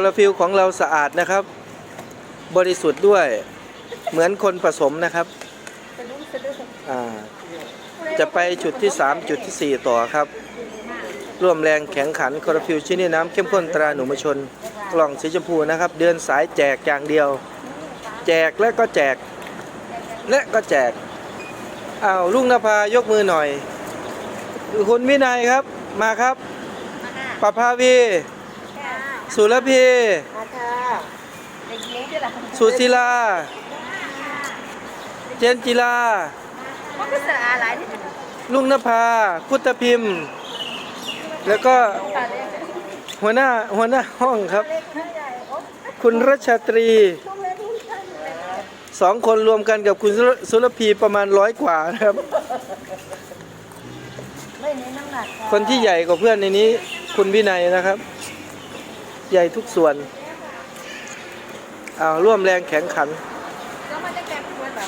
คลอโรฟิลของเราสะอาดนะครับ บริสุทธิ์ด้วยเหมือนคนผสมนะครับอ่าจะไปจุดที่ 3 จุดทีสี่4 ต่อครับ ร่วมแรงแข็งขันคลอโรฟิลชนิดน้ำเข้มข้นตราหนูมชน กล่องสีชมพูนะครับ เดือนสายแจกอย่างเดียว แจกและก็แจก และก็แจกอ้าวลุงนภายกมือหน่อย คุณวินัยครับมาครับปภาวี สุรพีมาค่ะเด็กหญิงที่ละสุศิลา เจนจิลามันก็สะอาดหลายที่สุดลุงนภาพุทธพิมพ์ แล้วก็หัวหน้าหัวหน้าห้องครับ คุณรัชตรีสองคนรวมกันกับคุณสุรสุรพีประมาณร้อยกว่านะครับไม่เน้นน้ำหนักค่ะคนที่ใหญ่กว่าเพื่อนในนี้ คุณวินัยนะครับ ใหญ่ทุกส่วนเอาร่วมแรงแข็งขัน